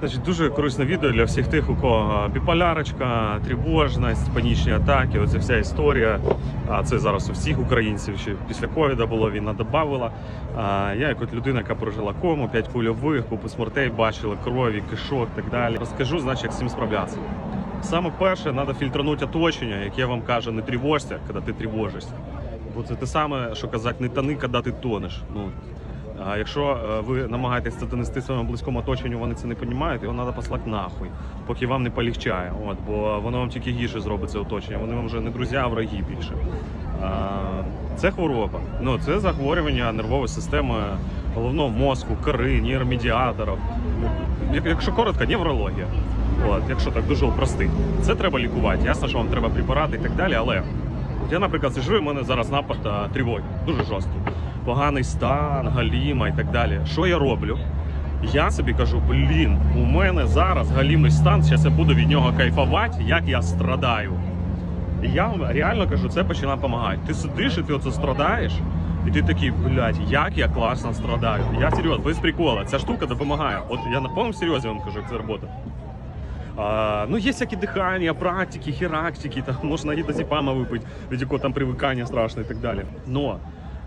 Значить, дуже корисне відео для всіх тих, у кого біполярочка, тривожність, панічні атаки. Оця вся історія. А це зараз у всіх українців. Ще після ковіда було війна додавала. А я, як от людина, яка прожила кому, 5 кульових, купу смертей, бачила крові, кишок і так далі. Розкажу, значить, як з цим справлятися. Саме перше, треба фільтранути оточення, яке вам каже, не тривожся, коли ти тривожишся. Бо це те саме, що казати, не тони, коли ти тонеш. Ну, а якщо е, ви намагаєтесь це донести своєму близькому оточенню, вони це не розуміють, його треба послати нахуй, поки вам не полегчає. От, бо воно вам тільки гірше зробить це оточення. Вони вам вже не друзі, а враги більше. Це хвороба. Ну, це захворювання нервової системи головного мозку, кори, нейромедіаторів. Як- Якщо коротко, неврологія. От, якщо так дуже простий. Це треба лікувати. Ясно, що вам треба препарати і так далі, але От я, наприклад, сижу, і в мене зараз напад а, тривоги, дуже жорсткий. Поганий стан, галіма і так далі. Що я роблю? Я собі кажу, блін, у мене зараз галімий стан, зараз я буду від нього кайфувати, як я страдаю. І я вам реально кажу, це починає допомагати. Ти сидиш і ти оце страдаєш, і ти такий, блядь, як я класно страдаю. Я серйозно, без прикола, ця штука допомагає. От я на повному серйозі вам кажу, як це робота. А, ну, є всякі дихання, практики, хірактики, там можна і до зіпама випити, від якого там привикання страшне і так далі. Но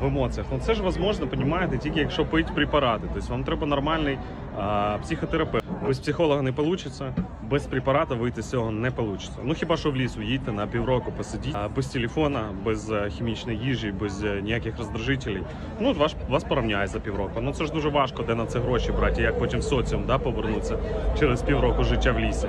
в емоціях. Ну це ж можливо, розумієте, тільки якщо пити препарати. Тобто вам треба нормальний а, психотерапевт. Без психолога не вийде, без препарата вийти з цього не вийде. Ну хіба що в ліс уїдьте на півроку, посидіть а, без телефона, без е, хімічної їжі, без е, ніяких роздражителей. Ну, вас, вас порівняє за півроку. Ну це ж дуже важко, де на це гроші брати, як потім соціум да, повернутися через півроку життя в лісі.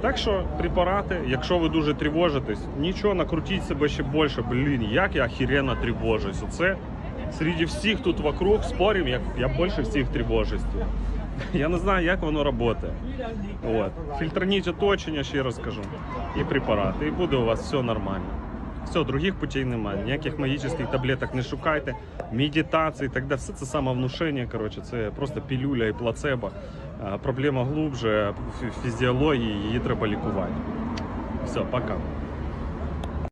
Так що препарати, якщо ви дуже тривожитесь, нічого, накрутіть себе ще більше. Блін, як я охеренно тривожусь. Оце серед всіх тут вокруг спорів, як я більше всіх тривожусь. Я не знаю, як воно працює. От. Фільтраніть оточення, ще раз кажу, і препарати, і буде у вас все нормально. Все, других путей немає. Ніяких магічних таблеток не шукайте, медитації так далі. Все це самовнушення, коротше, це просто пілюля і плацебо. Проблема глубже, фізіології, її треба лікувати. Все, пока.